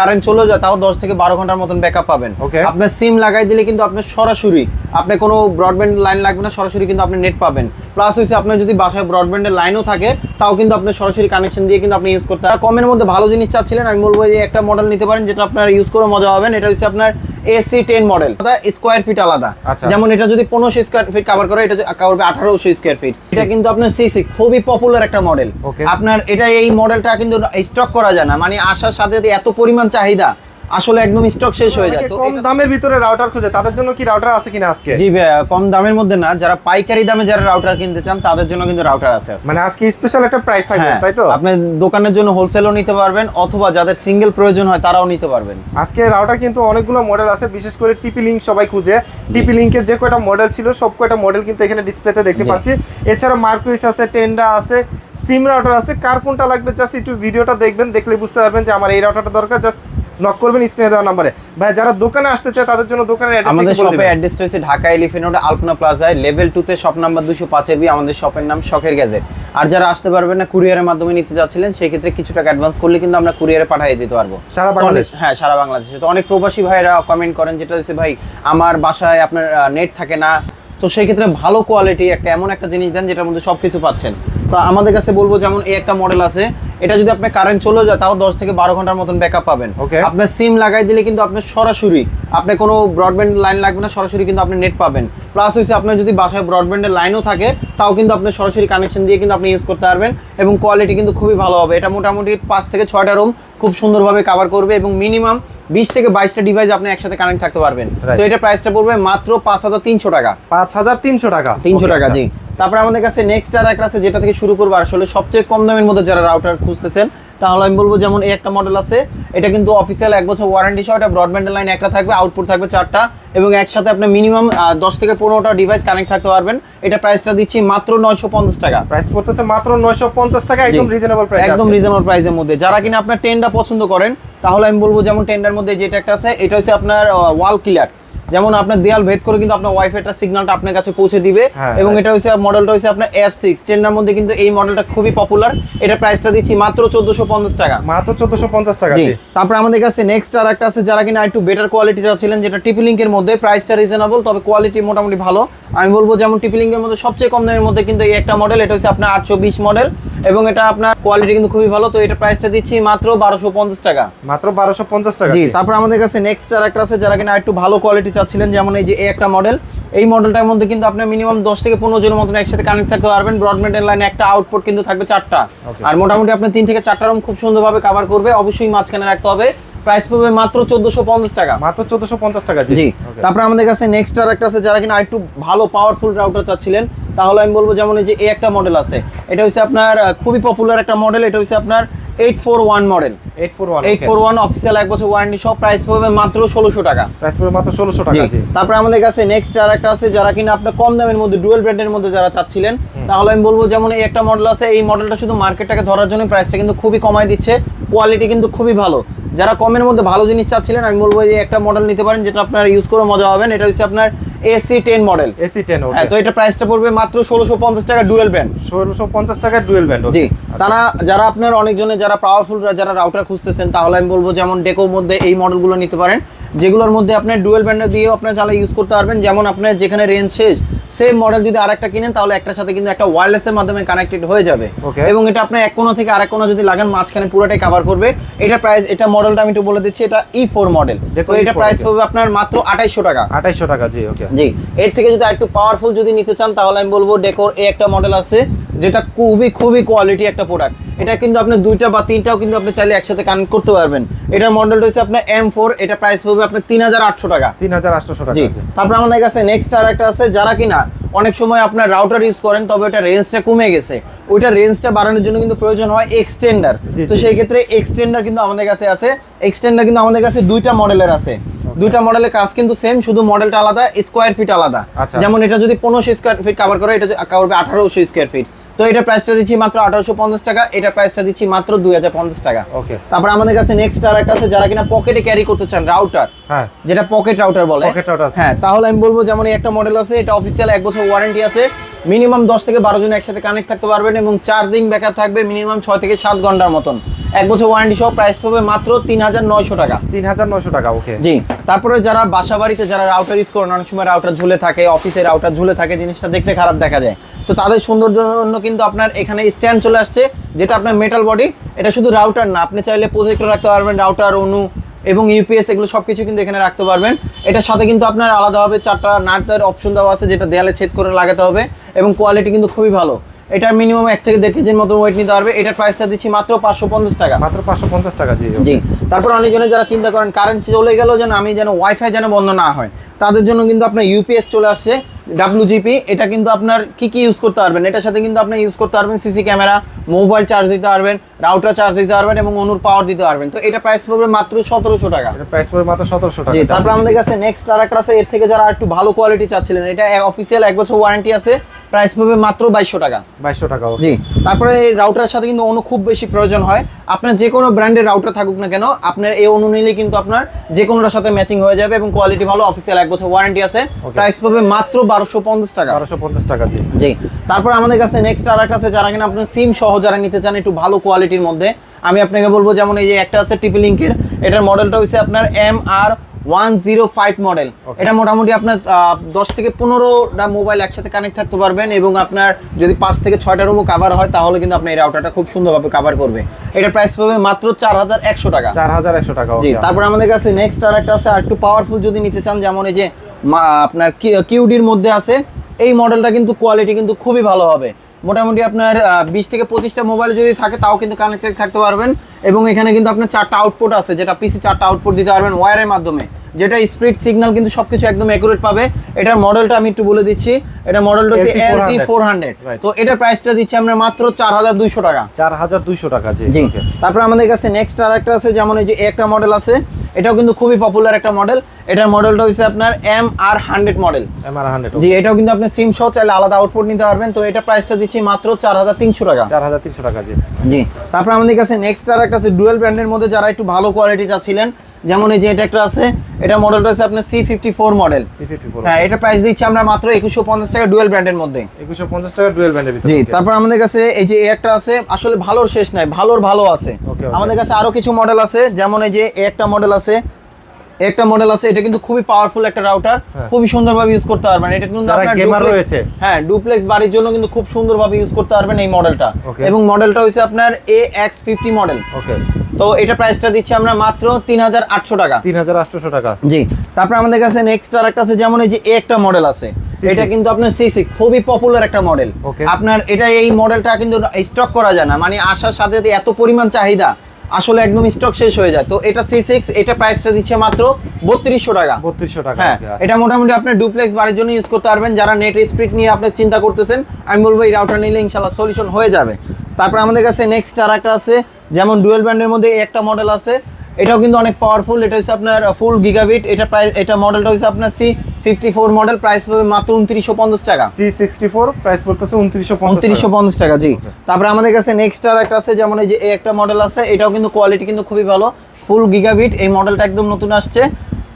Current চলে যায় তাও দশ থেকে বারো ঘণ্টার মতন ব্যাকআপ পাবেন. আপনার সিম লাগাই দিলে কিন্তু আপনার সরাসরি আপনি কোনো ব্রডব্যান্ড লাইন লাগবে না সরাসরি কিন্তু আপনি নেট পাবেন। প্লাস হচ্ছে আপনার যদি বাসায় ব্রডব্যান্ডের লাইনও থাকে তাও কিন্তু আপনি সরাসরি কানেকশন দিয়ে কিন্তু আপনি ইউজ করতে পারেন কমের মধ্যে ভালো জিনিস চাচ্ছিলেন আমি বলব যে একটা মডেল নিতে পারেন যেটা আপনার ইউজ করে মজা হবেন এটা হচ্ছে আপনার AC ten model square feet আলাদা। আচ্ছা। যেমন এটা যদি পনেরোশো স্কোয়ার ফিট কাভার করে এটা কাভার করবে আঠারোশো স্কোয়ার ফিট এটা কিন্তু আপনার সিসি খুবই পপুলার একটা মডেল আপনার এটা এই মডেলটা কিন্তু স্টক করা যায় না। মানে আসার সাথে সাথে এত পরিমাণ চাহিদা। আসলে একদম স্টক শেষ হয়ে যায়। তো কম দামের ভিতরে রাউটার খুঁজে তাদের জন্য কি রাউটার আছে কিনা আজকে? জি কম দামের মধ্যে না যারা পাইকারি দামে যারা রাউটার কিনতে চান তাদের জন্য কিন্তু রাউটার আছে মানে আজকে স্পেশাল একটা প্রাইস থাকবে হ্যাঁ তাই তো? আপনি দোকানের জন্য হোলসেলও নিতে পারবেন অথবা যাদের সিঙ্গেল প্রয়োজন হয় তারাও নিতে পারবেন। আজকে রাউটার কিন্তু অনেকগুলো মডেল আছে বিশেষ করে টিপি লিঙ্ক সবাই খুঁজে। টিপি লিঙ্কের যে কয়টা মডেল ছিল সব কয়টা মডেল কিন্তু এখানে ডিসপ্লেতে দেখতে পাচ্ছি। এছাড়া মার্কুইস আছে টেন্ডা আছে সিম রাউটার আছে কার কোনটা লাগবে জাস্ট একটু ভিডিওটা দেখবেন দেখলে বুঝতে পারবেন যে আমার এই রাউটারটা দরকার জাস্ট নক করবেন স্ক্রিনে দেওয়া নাম্বারে ভাই যারা দোকানে আসতে চায় তাদের জন্য দোকানের অ্যাড্রেস আমাদের শপের অ্যাড্রেস রয়েছে ঢাকা এলিফেন্ট রোড আলপনা প্লাজায় লেভেল টুতে শপ নাম্বার দুশো পাঁচের বি আমাদের শপের নাম শখের গ্যাজেট আর যারা আসতে পারবেন না কুরিয়ারের মাধ্যমে নিতে যাচ্ছিলেন সেই ক্ষেত্রে কিছু টাকা অ্যাডভান্স করলে কিন্তু আমরা কুরিয়ারে পাঠিয়ে দিতে পারব। সারা বাংলাদেশ? হ্যাঁ সারা বাংলাদেশে। তো অনেক প্রবাসী ভাইরা কমেন্ট করেন যেটা হচ্ছে ভাই আমার বাসায় আপনার নেট থাকে না। তো সেই ক্ষেত্রে ভালো কোয়ালিটি একটা এমন একটা জিনিস দেন যেটার মধ্যে সব কিছু পাচ্ছেন। তো আমাদের কাছে বলব যেমন এই একটা মডেল আছে। এটা যদি আপনার কারেন্ট চলে যায় তাও দশ থেকে বারো ঘণ্টার মতন ব্যাকআপ পাবেন. আপনার সিম লাগাই দিলে কিন্তু আপনার সরাসরি আপনি কোনো ব্রডব্যান্ড লাইন লাগবে না সরাসরি কিন্তু আপনি নেট পাবেন। প্লাস হচ্ছে আপনার যদি বাসায় ব্রডব্যান্ডের লাইনও থাকে তাও কিন্তু আপনি সরাসরি কানেকশন দিয়ে কিন্তু আপনি ইউজ করতে পারবেন এবং কোয়ালিটি কিন্তু খুবই ভালো হবে। এটা মোটামুটি পাঁচ থেকে ছয়টা রুম খুব সুন্দরভাবে কভার করবে এবং মিনিমাম বিশ থেকে বাইশটা ডিভাইস আপনি একসাথে কানেক্ট থাকতে পারবেন। তো এটা প্রাইসটা পড়বে মাত্র পাঁচ হাজার তিনশো টাকা। পাঁচ হাজার তিনশো টাকা। তিনশো টাকা আচ্ছা। জি। তারপরে আমাদের কাছে নেক্সট আর একটা আছে যেটা থেকে শুরু করব আসলে সবচেয়ে কম দামের মধ্যে যারা রাউটার খুঁজতেছেন তাহলে আমি বলব যেমন এই একটা মডেল আছে এটা কিন্তু অফিসিয়াল এক বছর ওয়ারেন্টি সহ এটা ব্রডব্যান্ডের লাইন একটা থাকবে আউটপুট থাকবে চারটা এবং একসাথে আপনি মিনিমাম দশ থেকে পনেরোটা ডিভাইস কানেক্ট থাকতে পারবেন। এটা প্রাইসটা দিচ্ছি মাত্র নয়শো পঞ্চাশ টাকা। প্রাইস পড়তেছে মাত্র নয়শো পঞ্চাশ টাকা একদম। রিজনেবল প্রাইস একদম রিজনেবল প্রাইসের মধ্যে। যারা কিনা আপনার টেনটা পছন্দ করেন তাহলে আমি বলব যেমন টেন্ডার মধ্যে যেটা একটা আছে এটা হচ্ছে আপনার ওয়াল ক্লিয়ার যেমন আপনার দেয়াল ভেদ করে কিন্তু আপনার ওয়াইফাইটা সিগন্যালটা আপনার কাছে পৌঁছে দিবে। হ্যাঁ, এবং হ্যাঁ। এটা হচ্ছে মডেলটা হচ্ছে আপনার এফ সিক্স টেন্ডার মধ্যে কিন্তু এই মডেলটা খুবই পপুলার এটা প্রাইসটা দিচ্ছি মাত্র চোদ্দশো পঞ্চাশ টাকা। মাত্র চোদ্দশো পঞ্চাশ টাকা তারপরে আমাদের কাছে নেক্সট আর একটা আছে যারা কিনা একটু বেটার কোয়ালিটি চাচ্ছিলেন যেটা টিপি লিঙ্কের মধ্যে প্রাইসটা রিজনেবল তবে কোয়ালিটি মোটামুটি ভালো। আমি বলব যেমন টিপি লিঙ্কের মধ্যে সবচেয়ে কম দামের মধ্যে কিন্তু এই একটা মডেল এটা হচ্ছে আপনার আটশো বিশ মডেল এবং এটা আপনার কোয়ালিটি কিন্তু খুবই ভালো তো এটা প্রাইসটা দিচ্ছি মাত্র বারোশো পঞ্চাশ টাকা। মাত্র বারোশো পঞ্চাশ টাকা জি তারপর আমাদের কাছে নেক্সট আর একটা আছে যারা কিনা একটু ভালো কোয়ালিটি চাচ্ছিলেন যেমন এই যে এ একটা মডেল এই মডেলটার মধ্যে কিন্তু আপনার মিনিমাম দশ থেকে পনেরো জনের মতন একসাথে কানেক্ট থাকতে পারবেন। ব্রডব্যান্ডের লাইনে একটা আউটপুট কিন্তু থাকবে চারটা। আর মোটামুটি আপনার তিন থেকে চারটা রুম খুব সুন্দরভাবে কভার করবে। অবশ্যই মাঝখানে রাখতে হবে। প্রাইস পড়বে মাত্র চোদ্দশো পঞ্চাশ টাকা। মাত্র চোদ্দশো পঞ্চাশ টাকা জি. তারপরে আমাদের কাছে নেক্সট আর একটা আছে যারা কিনা একটু ভালো পাওয়ারফুল রাউটার চাচ্ছিলেন তাহলে আমি বলব যেমন এই যে এই একটা মডেল আছে। এটা হচ্ছে আপনার খুবই পপুলার একটা মডেল এটা হচ্ছে আপনার eight four one model eight four one official এক বছর ওয়ারেন্টি সব প্রাইস পড়বে মাত্র ষোলোশো টাকা। প্রাইস পড়বে মাত্র ষোলোশো জি টাকা জি তারপরে আমাদের কাছে নেক্সট আর একটা আছে যারা কিনা আপনার কম দামের মধ্যে ডুয়েল ব্র্যান্ডের মধ্যে যারা চাচ্ছিলেন তাহলে আমি বলব যেমন এই একটা মডেল আছে এই মডেলটা শুধু মার্কেটটাকে ধরার জন্য প্রাইসটা কিন্তু খুবই কমায় দিচ্ছে কোয়ালিটি কিন্তু খুবই ভালো। যারা কমের মধ্যে ভালো জিনিস চাচ্ছিলেন আমি বলব যে একটা মডেল নিতে পারেন যেটা আপনার ইউজ করে মজা হবেন এটা হচ্ছে আপনার AC ten model AC ten হ্যাঁ তো এটা প্রাইসটা পড়বে মাত্র ষোলোশো পঞ্চাশ টাকা ডুয়েল ব্যান্ড ষোলোশো পঞ্চাশ টাকা ডুয়েল ব্যান্ড জি তারা যারা আপনার অনেকজনে যারা পাওয়ারফুল যারা রাউটার খুঁজতেছেন তাহলে আমি বলব যেমন ডেকোর মধ্যে এই মডেলগুলো নিতে পারেন। যেগুলোর মধ্যে আপনার ডুয়েল ব্যান্ডে দিয়েও আপনার চালা ইউজ করতে পারবেন। যেমন আপনার যেখানে রেঞ্জ শেষ সেম মডেল যদি আরেকটা কিনেন তাহলে একটার সাথে কিন্তু একটা ওয়্যারলেসের মাধ্যমে কানেক্টেড হয়ে যাবে. এবং এটা আপনার এক কোণা থেকে আরেক কোণা যদি লাগান মাঝখানে পুরোটাই কভার করবে। এটা প্রাইস এটা মডেলটা আমি একটু বলে দিচ্ছি এটা ই ফোর মডেল তো এটা প্রাইস okay. পড়বে আপনার মাত্র আঠাইশশো টাকা। আঠাইশশো টাকা জি ওকে জি এর থেকে যদি একটু পাওয়ারফুল যদি নিতে চান তাহলে আমি বলব ডেকোর এ একটা মডেল আছে। যেটা খুবই খুবই কোয়ালিটি একটা প্রোডাক্ট এটা কিন্তু আপনি দুইটা বা তিনটাও কিন্তু আপনি চাইলে একসাথে কানেক্ট করতে পারবেন। এটার মডেলটা হচ্ছে আপনার এম ফোর এটা প্রাইস পড়বে আপনার তিন হাজার আটশো টাকা। তিন হাজার আটশো টাকা জি। জি। তারপর আমাদের কাছে নেক্সট আর একটা আছে যারা কিনা অনেক সময় আপনার রাউটার ইউজ করেন তবে ওটা রেঞ্জটা কমে গেছে। ওইটা রেঞ্জটা বাড়ানোর জন্য কিন্তু প্রয়োজন হয় এক্সটেন্ডার তো সেই ক্ষেত্রে এক্সটেন্ডার কিন্তু আমাদের কাছে আছে। এক্সটেন্ডার কিন্তু আমাদের কাছে দুইটা মডেলের আছে। দুইটা মডেলের কাজ কিন্তু সেম শুধু মডেলটা আলাদা স্কোয়ার ফিট আলাদা। আচ্ছা। যেমন এটা যদি পনেরোশো স্কোয়ার ফিট কভার করে এটা কভার করবে আঠারোশো স্কোয়ার ফিট তো এটা প্রাইসটা দিচ্ছি মাত্র আঠারোশো পঞ্চাশ টাকা এটা প্রাইসটা দিচ্ছি মাত্র দুই হাজার পঞ্চাশ টাকা। ওকে তারপর আমাদের কাছে নেক্সট আর একটা আছে যারা কিনা পকেটে ক্যারি করতে চান রাউটার হ্যাঁ। যেটা পকেট রাউটার বলে। হ্যাঁ তাহলে আমি বলব যেমন এই একটা মডেল আছে এটা অফিসিয়াল এক বছর ওয়ারেন্টি আছে। মিনিমাম দশ থেকে বারো জন একসাথে কানেক্ট থাকতে পারবেন এবং চার্জিং ব্যাকআপ থাকবে মিনিমাম ছয় থেকে সাত ঘণ্টার মতন। এক বছর ওয়ারেন্টি সহ প্রাইস পাবে মাত্র তিন হাজার নয়শো টাকা। তিন হাজার নয়শো টাকা ওকে জি তারপরে যারা বাসা বাড়িতে যারা রাউটার ইউজ করেন অনেক সময় রাউটার ঝুলে থাকে অফিসে রাউটার ঝুলে থাকে জিনিসটা দেখতে খারাপ দেখা যায়। তো তাদের সৌন্দর্যের জন্য কিন্তু আপনার এখানে স্ট্যান্ড চলে আসছে যেটা আপনার মেটাল বডি এটা শুধু রাউটার না আপনি চাইলে প্রজেক্টর রাখতে পারবেন রাউটার অনু এবং ইউপিএস এগুলো সব কিছু কিন্তু এখানে রাখতে পারবেন। এটার সাথে কিন্তু আপনার আলাদাভাবে চারটা নাটের অপশন দেওয়া আছে যেটা দেয়ালে ছেদ করে লাগাতে হবে এবং কোয়ালিটি কিন্তু খুবই ভালো। এটার মিনিমাম এক থেকে দেড় কেজির মতো ওয়েট নিতে পারবে। এটার প্রাইসটা দিচ্ছি মাত্র পাঁচশো পঞ্চাশ টাকা। মাত্র পাঁচশো পঞ্চাশ টাকা জি জি। তারপর অনেকজনে যারা চিন্তা করেন কারেন্ট চলে গেল যেন আমি যেন ওয়াইফাই যেন বন্ধ না হয়। তাদের জন্য কিন্তু আপনার ইউপিএস চলে আসছে ডাব্লুজিপি এটা কিন্তু আপনার কি কি ইউজ করতে পারবেন? এটার সাথে কিন্তু আপনি ইউজ করতে পারবেন সিসি ক্যামেরা মোবাইল চার্জ দিতে পারবেন রাউটার চার্জ দিতে পারবেন এবং অনুর পাওয়ার দিতে পারবেন। তো এটা প্রাইস পড়বে মাত্র সতেরোশো টাকা। এটা প্রাইস পড়বে মাত্র সতেরোশো টাকা। তারপর আমাদের কাছে নেক্সট আর একটা আছে এর থেকে যারা একটু ভালো কোয়ালিটি চাচ্ছিলেন এটা অফিসিয়াল এক বছর ওয়ারেন্টি আছে। প্রাইস পড়বে মাত্র বাইশশো টাকা। বাইশশো টাকা জি তারপরে এই রাউটারের সাথে কিন্তু অনু খুব বেশি প্রয়োজন হয়। আপনার যে কোনো ব্র্যান্ডের রাউটার থাকুক না কেন আপনার এই অনু নিলে কিন্তু আপনার যে কোনোটার সাথে ম্যাচিং হয়ে যাবে এবং কোয়ালিটি ভালো অফিসিয়াল এক বছর ওয়ারেন্টি আছে। প্রাইস পাবে মাত্র বারোশো পঞ্চাশ টাকা। বারোশো পঞ্চাশ টাকা জি। জি তারপর আমাদের কাছে নেক্সট আর একটা আছে যারা কিনা আপনার সিম সহ যারা নিতে চান একটু ভালো কোয়ালিটির মধ্যে আমি আপনাকে বলব যেমন এই যে একটা আছে টিপি লিঙ্কের এটার মডেলটা হচ্ছে আপনার M R one zero five model. এটা মোটামুটি আপনার দশ থেকে পনেরোটা মোবাইল একসাথে কানেক্ট থাকতে পারবেন এবং আপনার যদি পাঁচ থেকে ছয়টা রুমও কাভার হয় তাহলে কিন্তু আপনার এই রাউটারটা খুব সুন্দরভাবে কাভার করবে। এটা প্রাইস পাবে মাত্র চার হাজার একশো টাকা। চার হাজার একশো টাকা জি তারপর আমাদের কাছে নেক্সট আর একটা আছে আর একটু পাওয়ারফুল যদি নিতে চান যেমন এই যে আপনার কিউডির মধ্যে আছে এই মডেলটা কিন্তু কোয়ালিটি কিন্তু খুবই ভালো হবে। মোটামুটি আপনার বিশ থেকে পঁচিশটা মোবাইল যদি থাকে তাও কিন্তু কানেক্টেড থাকতে পারবেন। এবং এখানে কিন্তু আপনার চারটা আউটপুট আছে যেটা পিসি চারটা আউটপুট দিতে পারবেন ওয়ারের মাধ্যমে। যেটা স্পিড সিগন্যাল কিন্তু সবকিছু একদম অ্যাকুরেট পাবে। এটার মডেলটা আমি একটু বলে দিচ্ছি। এটা মডেলটা হচ্ছে LT400 এলটি ফোর হান্ড্রেড তো এটার প্রাইসটা দিচ্ছি আমরা মাত্র চার হাজার দুইশো টাকা। চার হাজার দুইশো টাকা জি তারপর আমাদের কাছে নেক্সট আর একটা আছে যেমন এই যে একটা মডেল আছে এটাও কিন্তু খুবই পপুলার একটা মডেল এটার মডেলটা হচ্ছে আপনার M R hundred model MR hundred G এটাও কিন্তু আপনি সিম সহ চাইলে আলাদা আউটপুট নিতে পারবেন। তো এটা প্রাইসটা দিচ্ছি মাত্র চার হাজার তিনশো টাকা। চার হাজার তিনশো টাকা জি। জি তারপর আমাদের কাছে নেক্সট আর একটা আছে ডুয়েল ব্র্যান্ডের মধ্যে যারা একটু ভালো কোয়ালিটি চাচ্ছিলেন যেমন এই যে এটা একটা আছে এটা মডেলটা হচ্ছে আপনার সি ফিফটি ফোর মডেল হ্যাঁ এটা প্রাইস দিচ্ছি আমরা মাত্র একুশশো পঞ্চাশ টাকা ডুয়েল ব্র্যান্ডের মধ্যে। একুশশো পঞ্চাশ টাকা ডুয়েল ব্যান্ডের ভিতরে জি তারপর আমাদের কাছে এই যে একটা আছে আসলে ভালোর শেষ নাই ভালোর ভালো আছে. আমাদের কাছে আরও কিছু মডেল আছে যেমন এই যে একটা মডেল আছে একটা মডেল আছে এটা কিন্তু খুবই পাওয়ারফুল একটা রাউটার হ্যাঁ। খুবই সুন্দরভাবে ইউজ করতে পারবেন। এটা কিন্তু আপনার duplex- রয়েছে। হ্যাঁ ডুপ্লেক্স বাড়ির জন্য কিন্তু খুব সুন্দরভাবে ইউজ করতে পারবেন এই মডেলটা এবং মডেলটা হচ্ছে আপনার A X fifty model okay তো এটা প্রাইসটা দিচ্ছি আমরা মাত্র তিন হাজার আটশো টাকা। তিন হাজার আটশোশো টাকা। জি। তারপর আমাদের কাছে নেক্সট আর একটা আছে যেমন এই যে একটা মডেল আছে। এটা কিন্তু আপনার সিসি খুবই পপুলার একটা মডেল আপনার এটা এই মডেলটা কিন্তু স্টক করা যায় না। মানে আসার সাথে সাথে এত পরিমাণ চাহিদা। আসলে একদম স্টক শেষ হয়ে যায়। তো এটা সি সিক্স এটা প্রাইসটা দিচ্ছে মাত্র বত্রিশশো টাকা। বত্রিশশো টাকা হ্যাঁ আচ্ছা। এটা মোটামুটি আপনি ডুপ্লেক্স বাড়ির জন্য ইউজ করতে পারবেন। যারা নেট স্পিড নিয়ে আপনি চিন্তা করতেছেন আমি বলব এই রাউটার নিলে ইনশাল্লাহ সলিউশন হয়ে যাবে। তারপর আমাদের কাছে নেক্সট আর একটা আছে যেমন ডুয়েল ব্যান্ডের মধ্যে একটা মডেল আছে। এটাও কিন্তু অনেক পাওয়ারফুল এটা হচ্ছে আপনার ফুল গিগাবিট এটা প্রাইস এটা মডেলটা হচ্ছে আপনার C fifty four model price পাবে মাত্র উনত্রিশশো পঞ্চাশ টাকা। সি সিক্সটি ফোর প্রাইস পড়তেছে উনত্রিশশো উনত্রিশশো পঞ্চাশ টাকা জি। তারপরে আমাদের কাছে নেক্সট আর একটা আছে যেমন এই যে এই একটা মডেল আছে এটাও কিন্তু কোয়ালিটি কিন্তু খুবই ভালো। ফুল গিগাবিট এই মডেলটা একদম নতুন আসছে।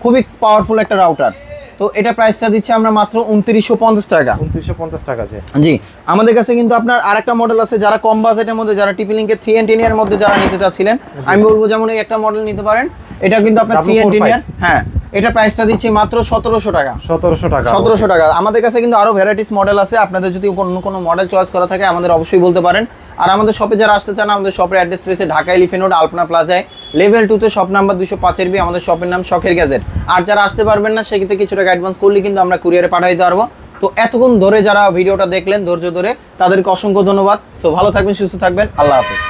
খুবই পাওয়ারফুল একটা রাউটার তো এটা প্রাইসটা দিচ্ছে আমরা মাত্র উনত্রিশশো পঞ্চাশ টাকা। উনত্রিশশো পঞ্চাশ টাকা জি আমাদের কাছে কিন্তু আপনার আরেকটা মডেল আছে যারা কম বাজেটের মধ্যে যারা টিপি লিঙ্কের থ্রি এর মধ্যে যারা নিতে চাচ্ছিলেন আমি বলব যেমন এই একটা মডেল নিতে পারেন এটা কিন্তু আপনার থ্রি 445 হ্যাঁ এটা প্রাইসটা দিচ্ছি মাত্র সতেরোশো টাকা। সতেরোশো টাকা। সতেরোশো টাকা। আমাদের কাছে কিন্তু আরও ভ্যারাইটিস মডেল আছে আপনাদের যদি অন্য কোনো মডেল চয়েস করা থাকে আমাদের অবশ্যই বলতে পারেন। আর আমাদের শপে যারা আসতে চান আমাদের শপের অ্যাড্রেস রয়েছে ঢাকা এলিফেন্ট রোড আলপনা প্লাজায় লেভেল টুতে শপ নাম্বার দুশো পাঁচের বি, আমাদের শপের নাম শখের গ্যাজেট আর যারা আসতে পারবেন না, সেক্ষেত্রে কিছু টাকা অ্যাডভান্স করলে কিন্তু আমরা কুরিয়ারে পাঠাই পারব। তো এতক্ষণ ধরে যারা ভিডিওটা দেখলেন, ধৈর্য ধরে, তাদেরকে অসংখ্য ধন্যবাদ। সো ভালো থাকবেন, সুস্থ থাকবেন, আল্লাহ হাফিজ।